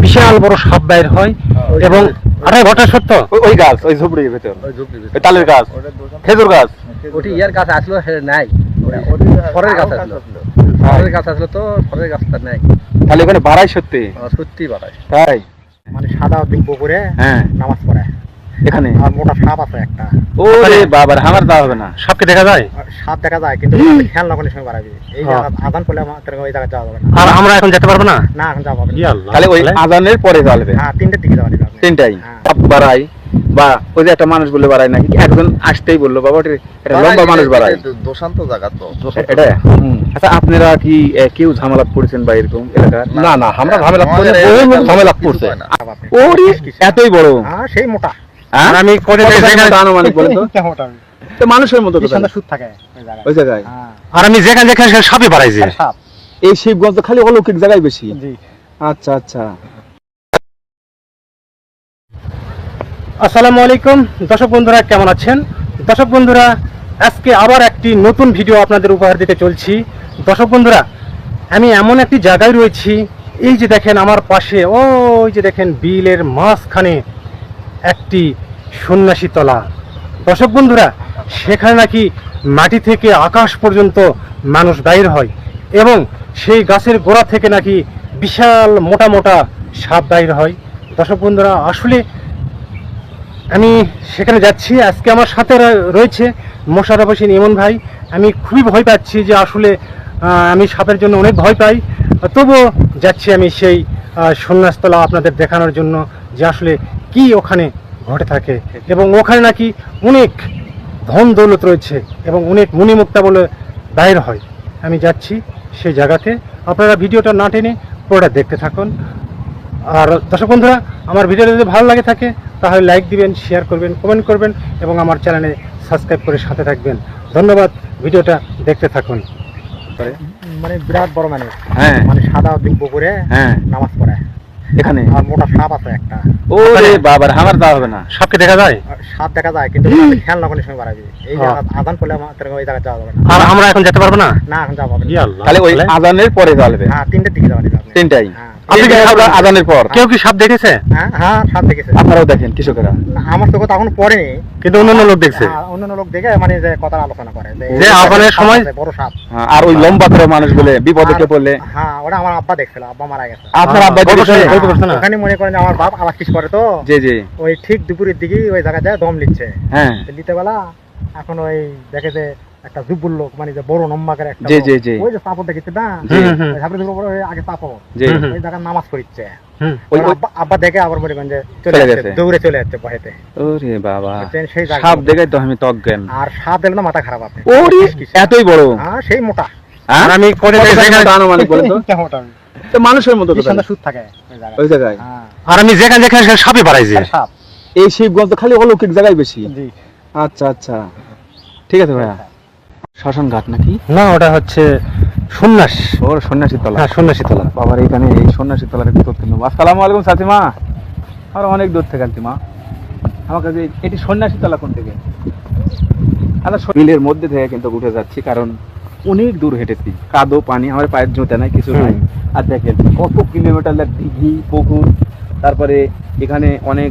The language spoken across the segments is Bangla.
বিশাল বড় সাপ বাইর হয় এবং আরে ঘটা সত্য। ওই- গাছ ওই ঝুপড়ির ভেতর। ওই ঝুপড়ির ওই তালের গাছ খেজুর গাছ। ওটি ইয়ার গাছ আসলো নাই। ফরের গাছ আসলো। হ্যাঁ। ফরের গাছ আসলো তো ফরের গাছটা নাই। তাহলে ওখানে বাড়াই সত্যি? সত্যি বাড়াই তাই? মানে সাদা দিব্য করে হ্যাঁ। নামাজ পড়ে এখানে? আর মোটা সাপ আছে একটা। ওরে বাবার আমার দেওয়া হবে না। সাপকে দেখা যায়? সাপ দেখা যায় কিন্তু খেয়াল না কোনো সময় বাড়াবি। এই। জায়গা আদান করলে আমাদের ওই জায়গায় যাওয়া যাবে না। আর আমরা এখন যেতে পারব না? না এখন যাওয়া যাবে না। তাহলে ওই? আজানের পরে হ্যাঁ তিনটের দিকে যাওয়া যাবে। তিনটাই। হ্যাঁ। সাপ বাড়াই বা ওই যে একটা মানুষ বলে বাড়ায় নাকি একজন আসতেই বলল বাবা একটা লম্বা মানুষ বাড়ায়। দোষান্ত জায়গা তো। এটা আচ্ছা আপনারা কি কেউ ঝামেলা পড়েছেন বা এরকম এলাকার? না। না আমরা ঝামেলা ঝামেলা পড়ছে। ওরে এতই বড়। হ্যাঁ সেই মোটা? আর আমি করে কত যেখানে- টাকা আনুমানিক বলেন তো। এইটা মোটা তো মানুষের মতো তো বিছানা তাহলে। সুদ থাকে ওই জায়গায়। ওই জায়গায়। হ্যাঁ। আর আমি যেখানে যেখানে সেখানে সাপই বাড়াইছি আর সাপ এই শিবগঞ্জ তো খালি অলৌকিক জায়গায় বেশি। আচ্ছা আচ্ছা। আসসালামু আলাইকুম। দর্শক বন্ধুরা কেমন আছেন? দর্শক বন্ধুরা আজকে আবার একটি নতুন ভিডিও আপনাদের উপহার দিতে চলছি। দর্শক বন্ধুরা আমি এমন একটি জায়গায় রয়েছি। এই যে দেখেন আমার পাশে ওই যে দেখেন বিলের মাঝখানে একটি সন্ন্যাসী তলা। দর্শক বন্ধুরা, সেখানে নাকি মাটি থেকে আকাশ পর্যন্ত মানুষ বাইর হয় এবং সেই গাছের গোড়া থেকে নাকি বিশাল মোটা মোটা সাপ বাইর হয়। দর্শক বন্ধুরা, আসলে আমি সেখানে যাচ্ছি, আজকে আমার সাথে রয়েছে মোশারফ হোসেন ইমন ভাই। আমি খুবই ভয় পাচ্ছি যে আসলে আমি সাপের জন্য অনেক ভয় পাই। তবুও যাচ্ছি আমি সেই সন্ন্যাসতলা আপনাদের দেখানোর জন্য যে আসলে কি ওখানে ঘটে থাকে এবং ওখানে নাকি অনেক ধন দৌলত রয়েছে এবং অনেক মুনিমুক্তা বলে দায়ের হয়। আমি যাচ্ছি সেই জায়গাতে। আপনারা ভিডিওটা না টেনে পুরোটা দেখতে থাকুন। আর দর্শক বন্ধুরা আমার ভিডিওটা যদি ভালো লাগে থাকে তাহলে লাইক দিবেন শেয়ার করবেন কমেন্ট করবেন এবং আমার চ্যানেলে সাবস্ক্রাইব করে সাথে থাকবেন। ধন্যবাদ ভিডিওটা দেখতে থাকুন। মানে বিরাট বড় মানুষ। হ্যাঁ। মানে সাদা দিব্য করে হ্যাঁ। নামাজ পড়ে। এখানে? আর মোটা সাপ আছে একটা। ওরে বাবার আমার দেওয়া হবে না। সাপকে দেখা যায়? সাপ দেখা যায় কিন্তু খেয়াল না কোনো সময় বাড়াবি। এই। জায়গা আদান করলে আমাদের ওই জায়গায় যাওয়া যাবে না। আর আমরা এখন যেতে পারব না? না এখন যাওয়া যাবে ই না তাহলে ওই? আজানের পরে জ্বলবে হ্যাঁ তিনটার দিকে যাওয়া যাবে। তিনটাই। হ্যাঁ। আপনি কি এই পর? কেউ কি সাপ দেখেছে? হ্যাঁ হ্যাঁ সাপ দেখেছে। আপনারাও দেখেন কৃষকেরা। আমার তো কথা এখন পড়েনি। কিন্তু অন্যান্য লোক দেখছে। হ্যাঁ, অন্যান্য লোক দেখে মানে যে কথা আলোচনা করে যে এই সময়- বড় সাপ। হ্যাঁ, আর ওই লম্বা করে মানুষ বলে বিপদে কে পড়লে? হ্যাঁ ওটা আমার আব্বা দেখছিল আব্বা মারা গেছে। আপনার আব্বা দেখেছে? শোনে, গল্প করছে না? ওখানে মনে করেন আমার বাপ আলাকিস করে তো জি জি। ওই ঠিক দুপুরের দিকে ওই জায়গায় যায় দম নিচ্ছে। হ্যাঁ। লিতে বেলা এখন ওই দেখে যে একটা জুব্বুর লোক মানে যে বড় নম্বাকের একটা জি, জি, জি। ওই যে চাপড় দেখেছে না? ঝাপড়ের উপরে ওই আগে চাপড়। জি। ওই জায়গায় নামাজ পড়িচ্ছে। হুম। ওই আব্বা- দেখে আবার মনে করেন যে চলে যাচ্ছে গেছে। দৌড়ে চলে যাচ্ছে ভয়েতে ওরে বাবা। সেই জায়গা সাপ দেখে তো আমি তজ্ঞান। আর সাপ দেখলে না মাথা খারাপ আপনি ওরে এতই বড়। হ্যাঁ সেই মোটা। হ্যাঁ? আর আমি করে টাকা যেখানে- মতো আনুমানিক বলেন তো। তো মানুষের মতো। সুদ থাকে ওই জায়গায়। ওই জায়গায়। হ্যাঁ। আর আমি যেখানে যেখানে সেখানে সাপই বাড়াইছি আর সাপ। এই শিবগঞ্জ তো খালি অলৌকিক জায়গায় বেশি। জি। আচ্ছা আচ্ছা। ঠিক আছে ভাইয়া। শ্মশান ঘাট নাকি? না ওটা হচ্ছে সন্ন্যাস। ওর সন্ন্যাসী তলা হ্যাঁ সন্ন্যাসী তলা বাবার এখানে এই সন্ন্যাসী তলার একটু তথ্য নেব। আসসালামু আলাইকুম সাথীমা। আর অনেক দূর থেকে আনতিমা আমার কাছে এটি সন্ন্যাসী তলা কোন থেকে? আচ্ছা বিলের মধ্যে থেকে কিন্তু উঠে যাচ্ছি কারণ অনেক দূর হেঁটেছি। কাদো পানি আমার পায়ের জুতে নাই কিছু নাই। আর দেখেন কত কিলোমিটার দিঘি পুকুর তারপরে এখানে অনেক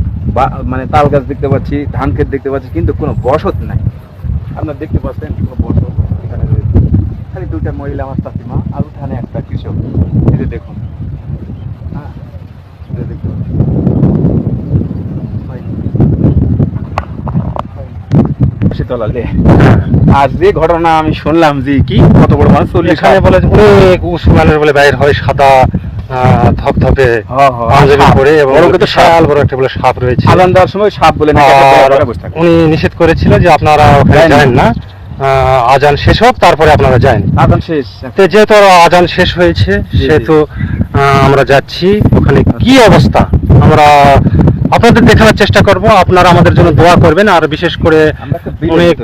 মানে তাল গাছ দেখতে পাচ্ছি ধান ক্ষেত দেখতে পাচ্ছি কিন্তু কোনো বসত নাই। আপনারা দেখতে পাচ্ছেন কোনো বসত এখানে রয়েছে। খালি দুইটা মহিলা আমার চাষিমা আর উঠানে একটা কৃষক। এই যে দেখুন। হ্যাঁ, যে ঘটনা আমি শুনলাম যে কি কত বড় মানুষ চল্লিশ বলে অনেক উঁচু বলে বাইর হয় সাদা ধপধপে হ্যাঁ, হ্যাঁ, পাঞ্জাবি পরে এবং বিশাল বড় একটা বলে সাপ রয়েছে। আজান দেওয়ার সময় সাপ বলে। উনি নিষেধ করেছিল যে আপনারা ওখানে। না। আজান শেষ হোক তারপরে আপনারা যান। আজান শেষ তো যেহেতু আজান শেষ হয়েছে সেহেতু আহ, আমরা যাচ্ছি। ওখানে কি অবস্থা? আমরা আপনাদের দেখানোর চেষ্টা করব। আপনারা আমাদের জন্য দোয়া করবেন। আর বিশেষ করে অনেক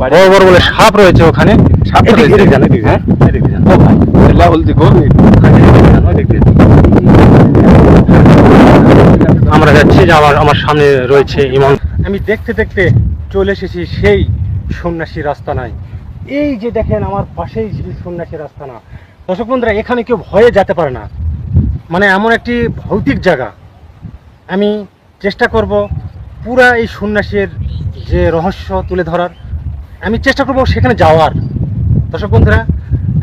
বাড়ি বড় বলে সাপ রয়েছে ওখানে। হ্যাঁ? আমরা যাচ্ছি যে আমার আমার সামনে রয়েছে ইমাম। আমি দেখতে দেখতে চলে এসেছি সেই সন্ন্যাসী রাস্তা নাই। এই যে দেখেন আমার পাশেই সন্ন্যাসী রাস্তা না। দর্শক বন্ধুরা এখানে কেউ ভয়ে যেতে পারে না। মানে এমন একটি ভৌতিক জায়গা। আমি চেষ্টা করব পুরা এই সন্ন্যাসীর যে রহস্য তুলে ধরার। আমি চেষ্টা করব সেখানে যাওয়ার। দর্শক বন্ধুরা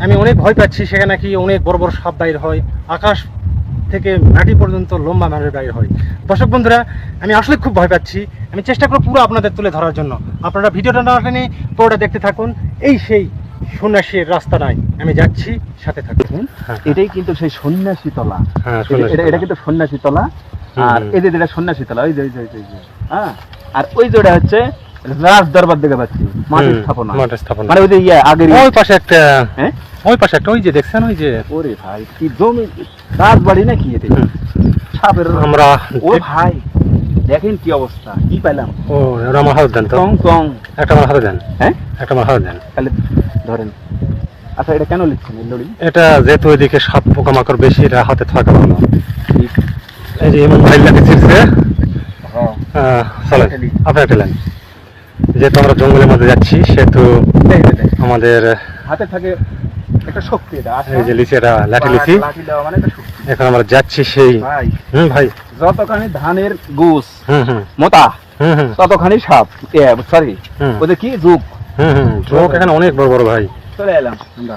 আমি অনেক ভয় পাচ্ছি সেখানে নাকি অনেক বড় বড় সাপ বাইর হয় আকাশ থেকে মাটি পর্যন্ত লম্বা মানুষের বাইর হয়। দর্শক বন্ধুরা আমি আসলে খুব ভয় পাচ্ছি। আমি চেষ্টা করব পুরো আপনাদের তুলে ধরার জন্য। আপনারা ভিডিওটা না টেনে পুরোটা দেখতে থাকুন। এই সেই সন্ন্যাসীর রাস্তা নাই। আমি যাচ্ছি সাথে থাকুন। হ্যাঁ, এটাই কিন্তু সেই সন্ন্যাসী তলা। হ্যাঁ, এটা-। কিন্তু সন্ন্যাসী তলা। আর। এই যে যেটা সন্ন্যাসী তলা ওই যে হ্যাঁ? আর ওই যে হচ্ছে রাজ দরবার দেখে পাচ্ছি মাটির স্থাপনা। মাটির স্থাপনা। মানে ওই যে ইয়ে আগের ওই পাশে একটা হ্যাঁ? ওই পাশে একটা ওই যে দেখছেন ওই যে ওরে ভাই কি জমি রাজবাড়ি নাকি এটা? হুম। সাপের আমরা ও ভাই দেখেন কি অবস্থা কি পাইলাম? ও ওরা আমার হাত দেন তো। টং একটা আমার হাতে দেন। হ্যাঁ? একটা আমার হাতে দেন। তাহলে ধরেন। আচ্ছা এটা কেন লিখছেন লড়ি? এটা যেহেতু ওইদিকে সাপ পোকামাকড় বেশি এটা হাতে থাকা ভালো। এই যে এমন হ্যাঁ। চলেন আপনার ঠেলেন যেহেতু আমরা জঙ্গলের মধ্যে যাচ্ছি সেহেতু আমাদের হাতে থাকে একটা শক্তি এটা এই যে লিচি এটা লাঠি লিচি। লাঠি দেওয়া মানে একটা শক্তি। এখন আমরা যাচ্ছি সেই ভাই। হুম ভাই। যতখানি ধানের গুস হুম হুম। মোটা হুম হুম। ততখানি সাপ সরি। ওদের কি? যুগ। হুম হুম। চোখ এখানে অনেক বড় বড় ভাই। চলে এলাম আমরা।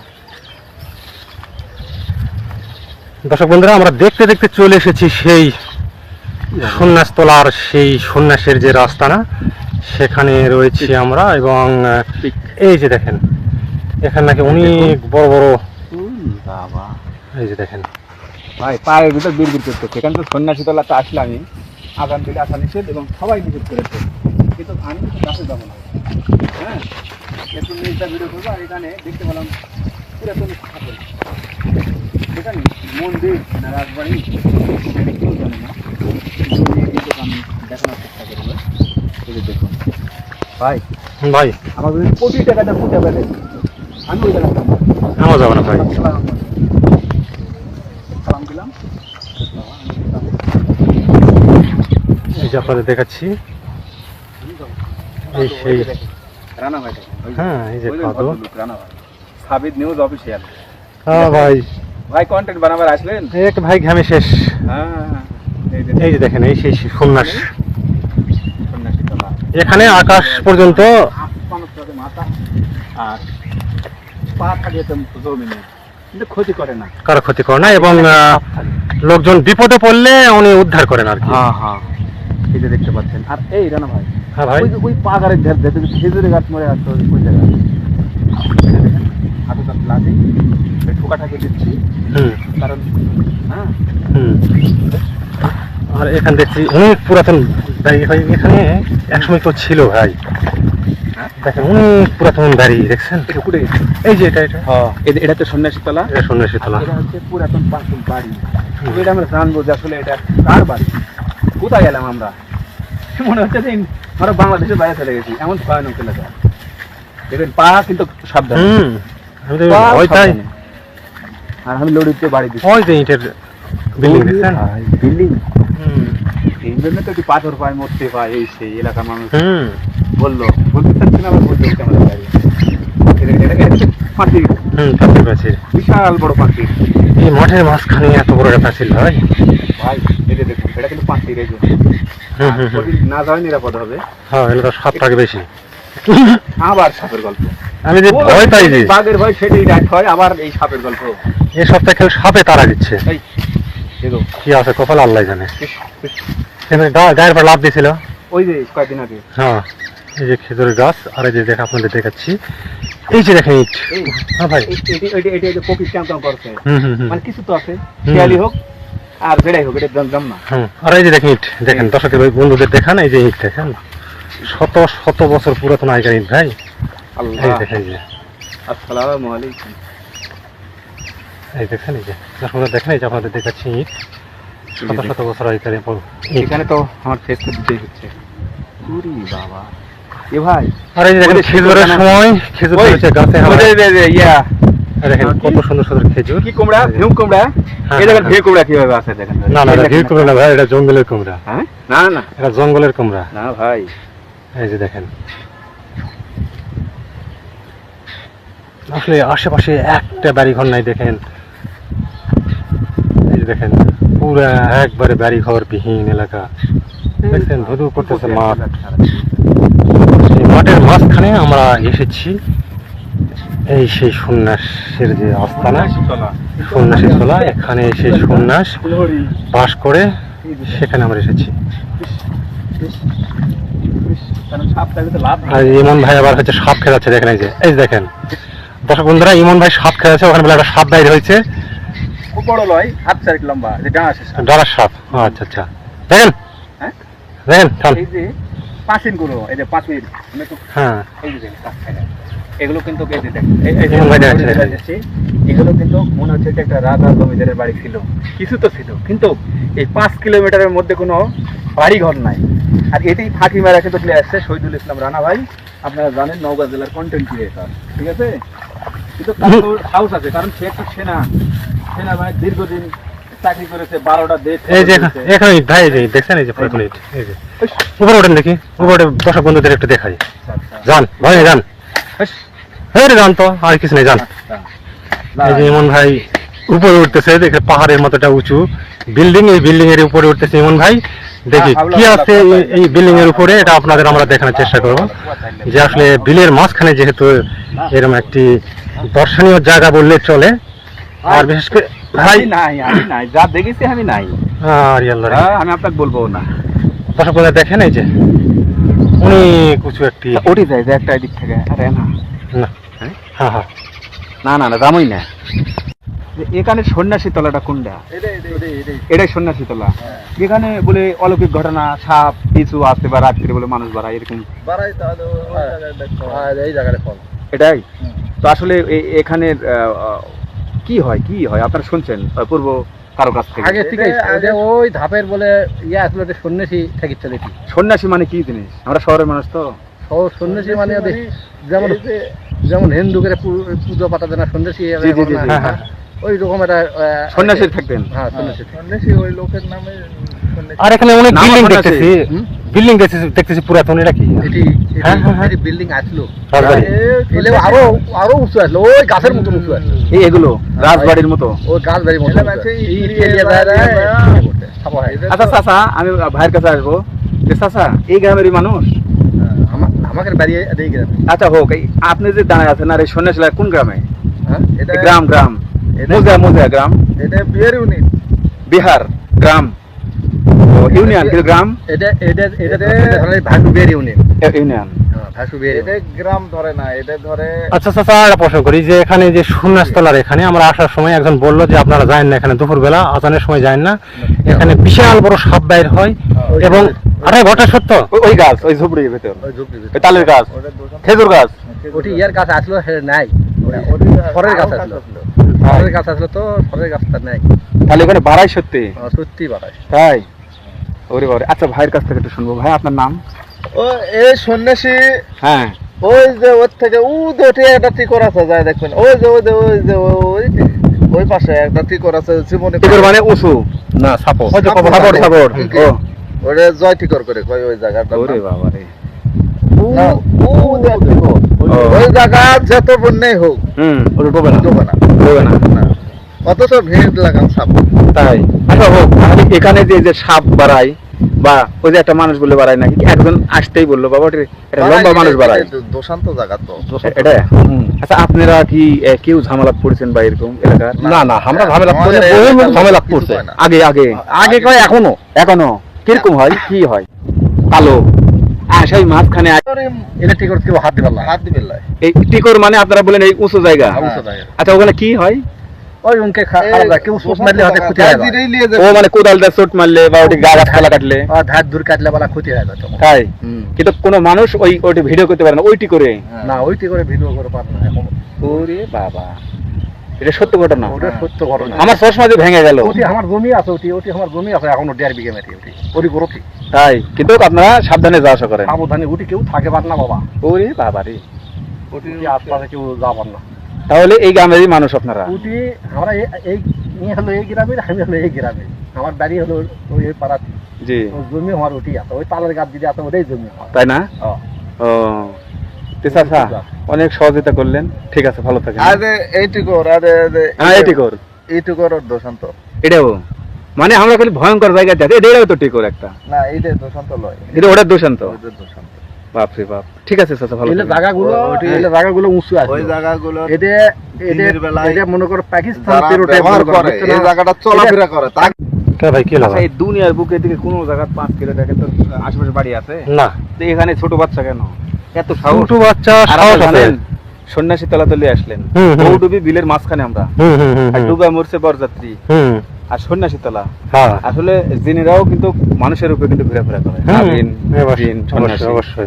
দর্শক বন্ধুরা আমরা দেখতে দেখতে চলে এসেছি সেই সন্ন্যাস তোলার সেই সন্ন্যাসের যে রাস্তা না সেখানে রয়েছি আমরা এবং। এই যে দেখেন এখানে নাকি অনেক বড় বড় বাবা। এই যে দেখেন। ভাই পায়ের ভিতর বিড় বিড় করতে সেখানে তো সন্ন্যাসী তলাতে আসলে আমি। আগাম দিলে আসা নিষেধ এবং সবাই নিষেধ করেছে। কিন্তু আমি তো কাছে যাব না। হ্যাঁ? একটু ভিডিও করব আর এখানে দেখতে পেলাম পুরাতন মন্দির না রাজবাড়ি আমি কেউ জানি না। কিন্তু আমি দেখানোর চেষ্টা করব। এই দেখুন। ভাই। ভাই। আমার কোটি টাকাটা আমি ওই যাব। আমার যাব না ভাই। সালাম দিলাম। এই যে আপনাদের দেখাচ্ছি। এই সেই রানা ভাই হ্যাঁ এই যে খাদো রানা ভাই। Sabid news official. হ্যাঁ ভাই। ভাই কন্টেন্ট বানাবার আসলেন? এক ভাই ঘামে শেষ। হ্যাঁ এই যে দেখেন। এই সেই সন্ন্যাস। এখানে আকাশ পর্যন্ত মাথা আর পা থাকে তো জমিনে। কিন্তু ক্ষতি করে না। কারও ক্ষতি করে না এবং লোকজন বিপদে পড়লে উনি উদ্ধার করেন আর কি। হ্যাঁ হ্যাঁ। এই যে দেখতে পাচ্ছেন। আর এই রানা ভাই হ্যাঁ ভাই। ওই পাগারের ধার ধার থেকে গাছ মরে আসতো ওই- জায়গায়। হাতে তার লাঠি দিচ্ছি। কারণ হ্যাঁ। আর এখান দেখছি অনেক পুরাতন বাড়ি ভাই এখানে একসময় কেউ ছিল ভাই। দেখেন অনেক পুরাতন বাড়ি দেখছেন? এই যে এটা এটা? হ্যাঁ। এটা তো সন্ন্যাসী তলা? এটা সন্ন্যাসী তোলা। এটা হচ্ছে পুরাতন পাঁচুল বাড়ি। এটা আমরা জানব যে আসলে এটা কার বাড়ি? কোথায় গেলাম আমরা? মনে হচ্ছে যে আমরা বাংলাদেশের বাইরে চলে গেছি। এমন ভয়ানক এলাকা। দেখবেন পা কিন্তু সাবধান। হুম। আমি তো ভয়। আর আমি লড়িতে বাড়ি দিচ্ছি। ওই যে ইটের বিল্ডিং দেখছেন বিল্ডিং হুম। এই জন্য তো একটু পাথর পায় মরতে পায় এই সেই এলাকার মানুষ। হুম। বলল বলতে চাচ্ছি না আবার বলতে হচ্ছে আমাদের বাড়ি। পাঁচিল হুম বিশাল বড় পাঁচিল এই মাঠের মাঝখানে এত বড় একটা পাঁচিল ভাই ভাই দেখুন এটা কিন্তু পাঁচিল এই না যাওয়াই নিরাপদ হবে। হ্যাঁ সাত বেশি। আবার সাপের গল্প। আমি যে ভয় পাই যে বাঘের ভয় সেটাই রাত হয় আবার এই সাপের গল্প। এই সপ্তাহে কেউ সাপে তারা দিচ্ছে। কি আছে কপাল আল্লাহ জানে। গায়ের পর লাভ দিয়েছিল ওই যে কয়েকদিন আগে। হ্যাঁ এই যে খেজুরের গাছ আর এই যে দেখ আপনাদের দেখাচ্ছি। এই যে দেখেন ইট। হ্যাঁ ভাই। এটি- এটি- এটি ক্যাম্প করছে। মানে কিছু তো আছে। শিয়ালি হোক আর যেটাই হোক এটা জানতাম না আর এই যে দেখেন ইট দেখেন দর্শকের ভাই বন্ধুদের দেখান এই যে ইট দেখেন। শত শত বছর পুরাতন আগের ইট ভাই। আল্লাহ। দেখেন এই যে। আসসালামু আলাইকুম। এই দেখেন এই যে। দর্শকরা দেখেন এই যে আপনাদের দেখাচ্ছি ইট শত শত বছর আগেকার এখানে তো আমার ফেস তো হচ্ছে উরি বাবা। এ ভাই আর দেখেন খেজুরের সময় খেজুর ওই, গাছে ওই হাওয়ায়। যে- যে- যে ইয়া। দেখেন কত সুন্দর সুন্দর খেজুর। কি কুমড়া? ভিউ কুমড়া? এই দেখেন। ভিউ কুমড়া কীভাবে আছে দেখেন না না ভিউ কুমড়া না ভাই এটা জঙ্গলের কুমড়া। হ্যাঁ? না না। এটা জঙ্গলের কুমড়া। না ভাই। এই যে দেখেন। আসলে আশেপাশে একটা বাড়ি ঘর নাই দেখেন। দেখেন, পুরা একবারে বাড়ি ঘর বিহীন এলাকা। দেখছেন, ধুধু করতেছে মাঠ। মাঠের মাঝখানে আমরা এসেছি। এই সেই সন্ন্যাসের যে আস্তানা সন্ন্যাসী তোলা, এখানে সেই সন্ন্যাস বাস করে সেখানে আমরা এসেছি। আর ইমন ভাই আবার হচ্ছে সাপ খেলাচ্ছে, দেখেন এই যে, এই দেখেন। দর্শক বন্ধুরা ইমন ভাই সাপ খেলাচ্ছে ওখানে বলে একটা সাপ বাইরে হয়েছে। খুব বড় লয় হাত চারিক লম্বা যে ডাঙা শেষ ডলার সাপ আচ্ছা আচ্ছা। দেখেন। হ্যাঁ? দেখেন চল এই যে পাঁচিনগুলো এই যে পাঁচ মিনিট আমি একটু হ্যাঁ। এই যে এগুলো কিন্তু যে দেখেন, এগুলো কিন্তু মনে হচ্ছে যে একটা রাজা জমিদারের বাড়ি ছিল। কিছু তো ছিল কিন্তু এই পাঁচ কিলোমিটারের মধ্যে কোনো বাড়ি ঘর নাই। আর এটি ফাঁকি মেরা কিন্তু চলে আসছে শহীদুল ইসলাম রানা ভাই। আপনারা জানেন নওগাঁ জেলার কন্টেন্ট ক্রিয়েটার ঠিক আছে? কিন্তু হাউস আছে কারণ সে একটা সেনা সেনা দীর্ঘদিন চাকরি করেছে বারোটা দেশ এই যে এখানে ভাই এই যে দেখছেন এই যে পুরো এই যে। উপরে ওঠেন দেখি উপরে দর্শক বন্ধুদের একটু দেখাই। যান ভাই যান। বেশ, হ্যাঁ যান তো আর কিছু নেই যান। আচ্ছা। এই যে ইমন ভাই উপরে উঠতেছে দেখে পাহাড়ের মতোটা উঁচু। বিল্ডিং এই বিল্ডিং এর উপরে উঠতেছে ইমন ভাই। দেখি কি আছে এই-। বিল্ডিং এর উপরে এটা আপনাদের আমরা দেখানোর চেষ্টা করব। যে আসলে বিলের মাঝখানে যেহেতু এরকম একটি দর্শনীয় জায়গা বললে চলে আর বিশেষ করে ভাই নাই আমি নাই। যা দেখেছি আমি নাই। আর আল্লাহ হ্যাঁ, আমি আপনাকে বলব না। দর্শক দেখেন এই যে অনেক উঁচু একটি ওটি যায় যে একটা দিক থেকে। আরে না। না। হ্যাঁ? হ্যাঁ না না না দামই না। এখানে সন্ন্যাসী তলাটা কোনটা? এটাই সন্ন্যাসী তলা। এখানে বলে অলৌকিক ঘটনা সাপ কিছু আসতে বা রাত্রে বলে মানুষ বাড়ায় এরকম। জায়গাটা ফল এটাই? তো আসলে এ- এখানের আহ, আহ, কি হয় কি হয়? আপনারা শুনছেন পূর্ব কারও কাছ থেকে? আগে ঠিক আছে ওই ধাপের বলে ইয়ে আসলে একটা সন্ন্যাসী থাকিচ্ছে দেখি সন্ন্যাসী মানে কি জিনিস? আমরা শহরের মানুষ তো। সন্ন্যাসী মানে ওদের যেমন যেমন হিন্দু করে পুজো পাতা দেয় না। সন্ন্যাসী হ্যাঁ, হ্যাঁ। ওই রকম একটা সন্ন্যাসী থাকতেন। হ্যাঁ সন্ন্যাসী সন্ন্যাসী ওই লোকের নামে আর এখানে অনেক বিল্ডিং দেখতেছি। বিল্ডিং দেখতেছি দেখতেছি পুরাতন এটা কি? এটি হ্যাঁ, হ্যাঁ, হ্যাঁ। বিল্ডিং আসলো। এলে আরও আরও উঁচু আসলো। ওই গাছের মতন উঁচু আসলো। এই এগুলো? রাজবাড়ির মতো? ওই গাছ বাড়ির মতো ছাপা হয়। আচ্ছা চাচা আমি ভাইয়ের কাছে আসব। যে চাচা এই গ্রামেরই মানুষ? আমাকে বাড়ি এই গ্রামে। আচ্ছা হোক আপনি যে দাঁড়ায় আছেন আর এই সন্ন্যাসীলা কোন গ্রামে? হ্যাঁ এটা গ্রাম গ্রাম। মুজা মুজা গ্রাম। এটা বিয়ের ইউনিট বিহার গ্রাম। ও, ইউনিয়ন কিন্তু গ্রাম? এটা এটা এটা ধরে ইউনিয়ন। ইউনিয়ন। হ্যাঁ এটা গ্রাম ধরে না এটা ধরে আচ্ছা আচ্ছা একটা প্রশ্ন করি যে এখানে যে এখানে আমরা আসার সময় একজন বলল যে আপনারা যান না এখানে দুপুরবেলা আজানের সময় যান না। এখানে বিশাল বড় সাপ বাইর হয় এবং আরে ঘটা সত্য? ওই- গাছ ওই ঝুপড়ির ভেতর। ওই ঝুপড়ির তালের গাছ। খেজুর গাছ। ওটি ইয়ার গাছ আসলো নাই। ফরের গাছ আসলো। ফরের গাছ আসলো তো ফরের গাছটা নাই। তাহলে ওখানে বাড়াই সত্যি? সত্যি বাড়ায় তাই? ওরে বাবারে। আচ্ছা ভাইয়ের কাছ থেকে একটু শুনব। ভাই আপনার নাম? ও এই সন্ন্যাসী। হ্যাঁ। ওই যে ওর থেকে উ দেখে একটা টিকর আছে যায় দেখবেন। ওই যে ওই যে ওই যে ওই ওই পাশে একটা টিকর আছে জীবনে এগুলো মানে উঁচু? না সাপোজ ওই যে সাপোর্ট, সাপোর্ট সাপোর্ট ও ওটা জয় টিকর করে কয় ওই জায়গাটা ওরে টিকর। ও। ওই জায়গা যত বন্যাই হোক ওটা ডোবে না ডোবে না ডোবে না। অথচ লাগান সাপ তাই আচ্ছা হোক এখানে যে যে সাপ বাড়ায় বা ওই যে একটা মানুষ বলে বাড়ায় নাকি একজন আসতেই বলল বাবা এটা লম্বা মানুষ বাড়ায় দোষান্ত জায়গা তো এটা আচ্ছা আপনারা কি কেউ ঝামেলা পড়েছেন বা এরকম এলাকার না না আমরা ঝামেলা করে বহু ঝামেলা পড়ছে। আগে আগে আগে কয় এখনও এখনও কীরকম হয় কি হয় কালো হ্যাঁ সেই মাঝখানে আ- ইলেকট্রিক কেউ হাত দিবার হাত দিবে এই টিকর মানে আপনারা বলেন এই উঁচু জায়গা। আচ্ছা ওখানে কি হয়? ওই উনকে কেউ সুস মারলে হাতে ক্ষতি হয় দিলেই ও যাবে। মানে কোদাল দিয়ে চোট মারলে বা ওটি গা গাছ খালা কাটলে। ধার দূর কাটলে বলা ক্ষতি হয় তখন তাই? কিন্তু কোনো মানুষ ওই ওটি ভিডিও করতে পারে না ওইটি করে। না ওইটি করে ভিডিও করে পার না। ওরে বাবা। এটা সত্য ঘটনা। ওটা সত্য ঘটনা। আমার চশমা যে ভেঙে গেল। ওটি আমার জমি আছে ওটি ওটি আমার জমি আছে এখনও দেড় বিঘে মেটি ওটি ওটি গরতি তাই কিন্তু আপনারা সাবধানে যাওয়া আসা করেন। সাবধানে ওটি কেউ থাকে পার না বাবা। ওরে বাবা রে। ওটি আশপাশে কেউ যাবার না। তাহলে এই গ্রামেরই মানুষ আপনারা? ওটি আমরা এই ইয়ে হলো এই গ্রামের আমি হলো এই গ্রামে আমার বাড়ি হলো ওই এই পাড়া জি জমি আমার ওটি আছে ওই তালের গাছ দিদি আছে ওটাই জমি তাই না? ও। ও। তেসা অনেক সহযোগিতা করলেন। ঠিক আছে ভালো থাকেন। আরে এই টিকর আরে আরে হ্যাঁ এটি কর। এই টিকর ওর দোষান্ত এটাও মানে আমরা খালি ভয়ঙ্কর জায়গা যাতে এটাও তো টিকর একটা। না এইটা দোষান্ত লয়। এটা ওটার দোষান্ত ওইটার দোষান্ত বাপ রে বাপ। ঠিক আছে চাচা ভালো থাকবেন। জায়গাগুলো ওটি- এলে জায়গাগুলো উঁচু আছে। ওই জায়গাগুলো এটা এটা এটা মনে করো পাকিস্তান ব্যবহার করে এই জায়গাটা চলাফেরা করে তা ভাই কি আচ্ছা এই দুনিয়ার বুকে দিকে কোনো জায়গা পাঁচ কিলো দেখেন তো আশেপাশে বাড়ি আছে? না। তো এখানে ছোট বাচ্চা কেন? এত সাহস। ছোট বাচ্চা সাহস জানেন সন্ন্যাসী তলা তলে আসলেন। বৌডুবি বিলের মাঝখানে আমরা। হুম হুম হুম আর ডুবা মরছে বরযাত্রী। আর সন্ন্যাসী তলা। হ্যাঁ। আসলে জিনেরাও কিন্তু মানুষের উপরে কিন্তু ঘোরাফেরা করে।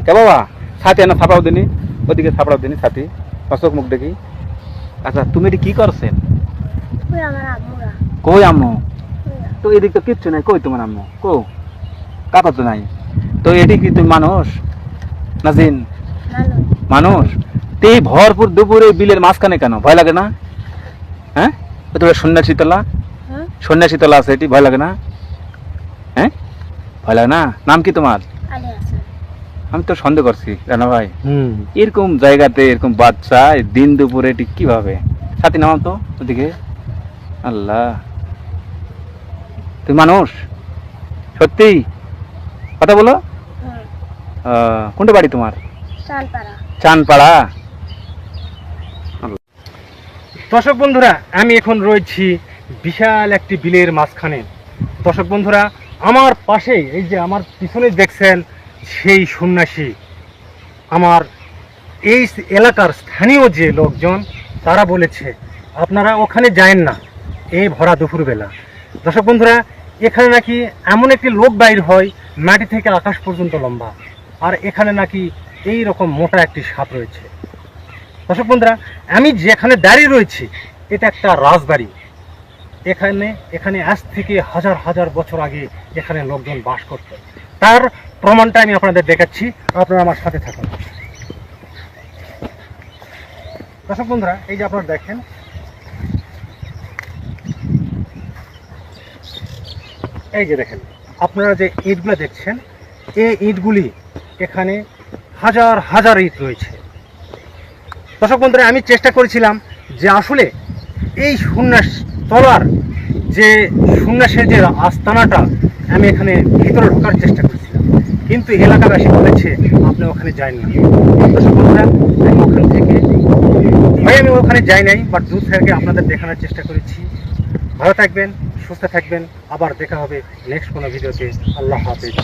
কে বাবা? ছাতি থাপড়াও দিনি। ওদিকে থাপড়াও দিনি ছাতি। অশোক মুখ দেখি। আচ্ছা তুমি এটি কি করছেন? কই আম্মু? তো এদিকে তো কিচ্ছু নাই। কই তোমার আম্মু? কো কাকা তো নাই। তো এটি কি তুমি মানুষ? না জিন? মানুষ? তো ভরপুর দুপুরে বিলের মাঝখানে কেন? ভয় লাগে না? হ্যাঁ? ও তো সন্ন্যাসী তলা? সন্ন্যাসী তলা আছে এটি? ভয় লাগে না? হ্যাঁ? ভয় লাগে না? নাম কি তোমার? আমি তো সন্দেহ করছি রানা ভাই। হুম। এরকম জায়গাতে এরকম বাচ্চা দিন দুপুরে এটি কীভাবে? সাথী নামাম তো ওদিকে। আল্লাহ। তুই মানুষ? সত্যি? কথা বলো। কোনটা বাড়ি তোমার? চানপাড়া। দর্শক বন্ধুরা আমি এখন রয়েছি বিশাল একটি বিলের মাঝখানে। দর্শক বন্ধুরা আমার পাশে এই যে আমার পিছনে দেখছেন সেই সন্ন্যাসী। আমার এই এলাকার স্থানীয় যে লোকজন তারা বলেছে আপনারা ওখানে যায়েন না এই ভরা দুপুরবেলা। দর্শক বন্ধুরা এখানে নাকি এমন একটি লোক বাইর হয় মাটি থেকে আকাশ পর্যন্ত লম্বা। আর এখানে নাকি এই রকম মোটা একটি সাপ রয়েছে। দর্শক বন্ধুরা, আমি যেখানে দাঁড়িয়ে রয়েছি, এটা একটা রাজবাড়ি। এখানে এখানে আজ থেকে হাজার হাজার বছর আগে এখানে লোকজন বাস করত। তার প্রমাণটা আমি আপনাদের দেখাচ্ছি, আপনারা আমার সাথে থাকুন। দর্শক বন্ধুরা, এই যে আপনারা দেখেন, এই যে দেখেন, আপনারা যে ইটগুলো দেখছেন, এই ইটগুলি এখানে হাজার হাজার ইট রয়েছে। দর্শক বন্ধুরা, আমি চেষ্টা করেছিলাম যে আসলে এই সন্ন্যাস তলার যে সন্ন্যাসের যে আস্তানাটা আমি এখানে ভিতরে ঢোকার চেষ্টা করেছিলাম। কিন্তু এলাকাবাসী বলেছে, আপনি ওখানে যাননি দর্শক বন্ধুরা, আমি ওখান থেকে ভাই, আমি ওখানে যাই নাই বাট দূর থেকে আপনাদের দেখানোর চেষ্টা করেছি। ভালো থাকবেন, সুস্থ থাকবেন। আবার দেখা হবে নেক্সট কোনো ভিডিওতে। আল্লাহ হাফেজ।